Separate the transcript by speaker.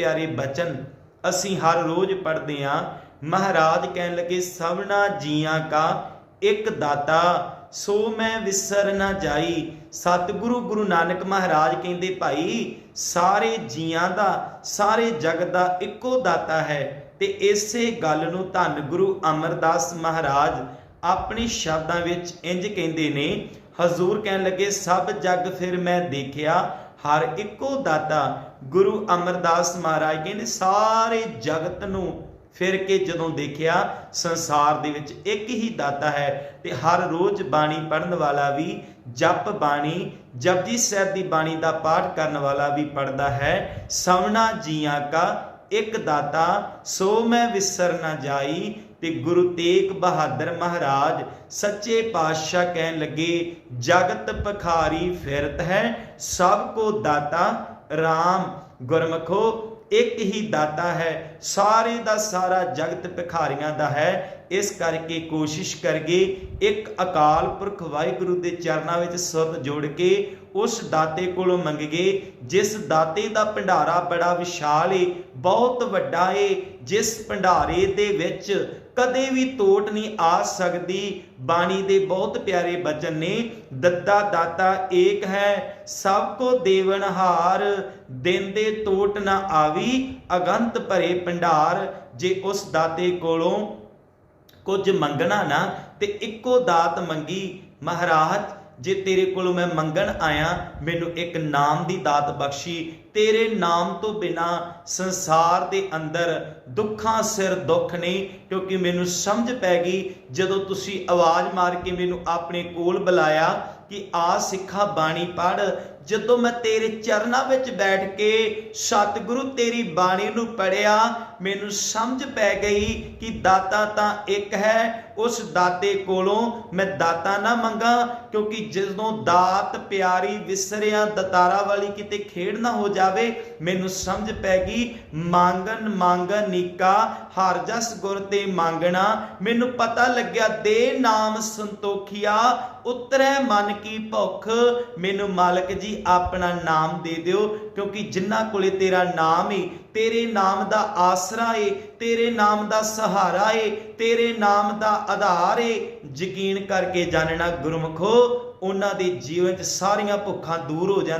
Speaker 1: ਪਿਆਰੇ ਬਚਨ, ਅਸੀਂ ਹਰ ਰੋਜ਼ ਪੜ੍ਹਦੇ ਹਾਂ, ਮਹਾਰਾਜ ਕਹਿਣ ਲੱਗੇ ਸਭਨਾ ਜੀਆਂ ਕਾ ਇੱਕ ਦਾਤਾ, ਸੋ ਮੈਂ ਵਿਸਰ ਨਾ ਜਾਈ। ਸਤਿਗੁਰੂ ਗੁਰੂ ਨਾਨਕ ਮਹਾਰਾਜ ਕਹਿੰਦੇ, ਭਾਈ, ਸਾਰੇ ਜੀਆਂ ਦਾ, ਸਾਰੇ ਜਗ ਦਾ ਇੱਕੋ ਦਾਤਾ ਹੈ। ਤੇ ਇਸੇ ਗੱਲ ਨੂੰ ਧੰਨ ਗੁਰੂ ਅਮਰਦਾਸ ਮਹਾਰਾਜ ਆਪਣੇ ਸ਼ਬਦਾਂ ਵਿੱਚ ਇੰਜ ਕਹਿੰਦੇ ਨੇ, ਹਜ਼ੂਰ ਕਹਿਣ ਲੱਗੇ, ਸਭ ਜਗ ਫਿਰ ਮੈਂ ਦੇਖਿਆ ਹਰ ਇੱਕੋ ਦਾਤਾ ਗੁਰੂ ਅਮਰਦਾਸ ਮਹਾਰਾਜ ਕਹਿੰਦੇ ਸਾਰੇ ਜਗਤ ਨੂੰ ਫਿਰ ਕੇ ਜਦੋਂ ਦੇਖਿਆ, ਸੰਸਾਰ ਦੇ ਵਿੱਚ ਇੱਕ ਹੀ ਦਾਤਾ ਹੈ ਤੇ ਹਰ ਰੋਜ਼ ਬਾਣੀ ਪੜਨ ਵਾਲਾ ਵੀ ਜਪ ਬਾਣੀ, ਜਪਜੀ ਸਾਹਿਬ ਦੀ ਬਾਣੀ ਦਾ ਪਾਠ ਕਰਨ ਵਾਲਾ ਵੀ ਪੜਦਾ ਹੈ। ਸਵਣਾ ਜੀਆਂ ਕਾ ਇੱਕ ਦਾਤਾ, ਸੋ ਮੈਂ ਵਿਸਰ ਨਾ ਜਾਈ ਤੇ ਗੁਰੂ ਤੇਗ ਬਹਾਦਰ ਮਹਾਰਾਜ ਸੱਚੇ ਪਾਤਸ਼ਾਹ ਕਹਿਣ ਲੱਗੇ, ਜਗਤ ਪਖਾਰੀ ਫਿਰਤ ਹੈ, ਸਭ ਕੋ ਦਾਤਾ RAM ਗੁਰਮਖੋ, ਇੱਕ ਹੀ ਦਾਤਾ ਹੈ, ਸਾਰੇ ਦਾ ਸਾਰਾ ਜਗਤ ਭਿਖਾਰੀਆਂ ਦਾ ਹੈ। ਇਸ ਕਰਕੇ ਕੋਸ਼ਿਸ਼ ਕਰਗੇ ਇੱਕ ਅਕਾਲ ਪੁਰਖ ਵਾਹਿਗੁਰੂ ਦੇ ਚਰਨਾਂ ਵਿੱਚ ਸੁਰਤ ਜੋੜ ਕੇ ਉਸ ਦਾਤੇ ਕੋਲੋਂ ਮੰਗਗੇ ਜਿਸ ਦਾਤੇ ਦਾ ਭੰਡਾਰਾ ਬੜਾ ਵਿਸ਼ਾਲ ਏ, ਬਹੁਤ ਵੱਡਾ ਏ, ਜਿਸ ਭੰਡਾਰੇ ਦੇ ਵਿੱਚ ਕਦੇ ਵੀ ਤੋਟ ਨਹੀਂ ਆ ਸਕਦੀ। ਬਾਣੀ ਦੇ ਬਹੁਤ ਪਿਆਰੇ ਬਚਨ ਨੇ ਦੱਦਾ ਦਾਤਾ ਏਕ ਹੈ, ਸਭ ਕੋ ਦੇਵਨਹਾਰ ਦਿਨ ਦੇ ਤੋਟ ਨਾ ਆਵੀ, ਅਗੰਤ ਭਰੇ ਭੰਡਾਰ, ਜੇ ਉਸ ਦਾਤੇ ਕੋਲੋਂ ਕੁਝ ਮੰਗਣਾ ਨਾ ਤੇ ਇੱਕੋ ਦਾਤ ਮੰਗੀ, ਮਹਾਰਾਜ, ਜੇ ਤੇਰੇ ਕੋਲੋਂ ਮੈਂ ਮੰਗਣ ਆਇਆ, ਮੈਨੂੰ ਇੱਕ ਨਾਮ ਦੀ ਦਾਤ ਬਖਸ਼ੀ। ਤੇਰੇ ਨਾਮ ਤੋਂ ਬਿਨਾ ਸੰਸਾਰ ਦੇ ਅੰਦਰ ਦੁੱਖਾਂ ਸਿਰ ਦੁੱਖ ਨਹੀਂ, ਕਿਉਂਕਿ ਮੈਨੂੰ ਸਮਝ ਪੈ ਗਈ, ਜਦੋਂ ਤੁਸੀਂ ਆਵਾਜ਼ ਮਾਰ ਕੇ ਮੈਨੂੰ ਆਪਣੇ ਕੋਲ ਬੁਲਾਇਆ ਕਿ ਆ ਸਿੱਖਾ ਬਾਣੀ ਪੜ ਜਦੋਂ ਮੈਂ ਤੇਰੇ ਚਰਨਾਂ ਵਿੱਚ ਬੈਠ ਕੇ ਸਤਿਗੁਰੂ ਤੇਰੀ ਬਾਣੀ ਨੂੰ ਪੜਿਆ ਮੈਨੂੰ ਸਮਝ ਪੈ ਗਈ ਕਿ ਦਾਤਾ ਤਾਂ ਇੱਕ ਹੈ, ਉਸ ਦਾਤੇ ਕੋਲੋਂ ਮੈਂ ਦਾਤਾ ਨਾ ਮੰਗਾ, ਕਿਉਂਕਿ ਜਦੋਂ ਦਾਤ ਪਿਆਰੀ ਵਿਸਰਿਆ, ਦਤਾਰਾ ਵਾਲੀ ਕਿਤੇ ਖੇਡ ਨਾ ਹੋ ਜਾਵੇ, ਮੈਨੂੰ ਸਮਝ ਪੈ ਗਈ, ਮੰਗਨ ਮੰਗਨ ਨੀਕਾ, ਹਰ ਜਸ ਗੁਰ ਤੇ ਮੰਗਣਾ। ਮੈਨੂੰ ਪਤਾ ਲੱਗਿਆ, ਦੇ ਨਾਮ ਸੰਤੋਖੀਆ, ਉਤਰੈ ਮਨ ਕੀ ਭੁੱਖ। ਮੈਨੂੰ ਮਾਲਕ ਜੀ ਆਪਣਾ ਨਾਮ ਦੇ ਦਿਓ, ਕਿਉਂਕਿ ਜਿਨ੍ਹਾਂ ਕੋਲੇ ਤੇਰਾ ਨਾਮ ਏ, ਤੇਰੇ ਨਾਮ ਦਾ ਆਸਰਾ ਏ, ਤੇਰੇ ਨਾਮ ਦਾ ਸਹਾਰਾ ਏ, ਤੇਰੇ ਨਾਮ ਦਾ ਆਧਾਰ ਏ। ਯਕੀਨ ਕਰਕੇ ਜਾਣਨਾ ਗੁਰਮਖੋ, ਉਹਨਾਂ ਦੇ ਜੀਵਨ 'ਚ ਸਾਰੀਆਂ ਭੁੱਖਾਂ ਦੂਰ ਹੋ ਜਾਣ